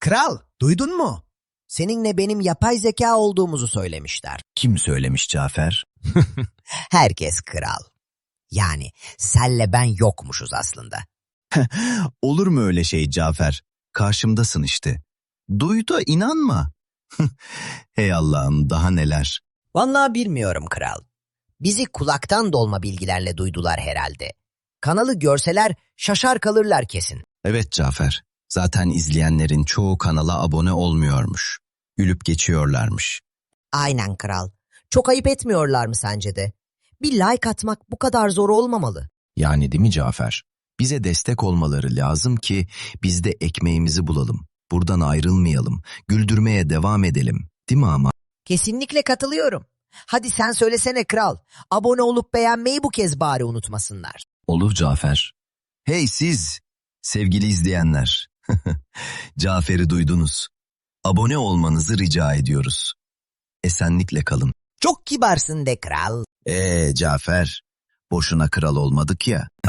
Kral, duydun mu? Seninle benim yapay zeka olduğumuzu söylemişler. Kim söylemiş Cafer? Herkes kral. Yani senle ben yokmuşuz aslında. Olur mu öyle şey Cafer? Karşımdasın işte. Duy da inanma. hey Allah'ım daha neler. Vallahi bilmiyorum kral. Bizi kulaktan dolma bilgilerle duydular herhalde. Kanalı görseler şaşar kalırlar kesin. Evet Cafer. Zaten izleyenlerin çoğu kanala abone olmuyormuş. Ülüp geçiyorlarmış. Aynen kral. Çok ayıp etmiyorlar mı sence de? Bir like atmak bu kadar zor olmamalı. Yani değil mi Cafer? Bize destek olmaları lazım ki biz de ekmeğimizi bulalım. Buradan ayrılmayalım. Güldürmeye devam edelim. Değil mi ama? Kesinlikle katılıyorum. Hadi sen söylesene kral. Abone olup beğenmeyi bu kez bari unutmasınlar. Olur Cafer. Hey siz sevgili izleyenler. Cafer'i duydunuz. Abone olmanızı rica ediyoruz. Esenlikle kalın. Çok kibarsın de kral. Ee Cafer, boşuna kral olmadık ya.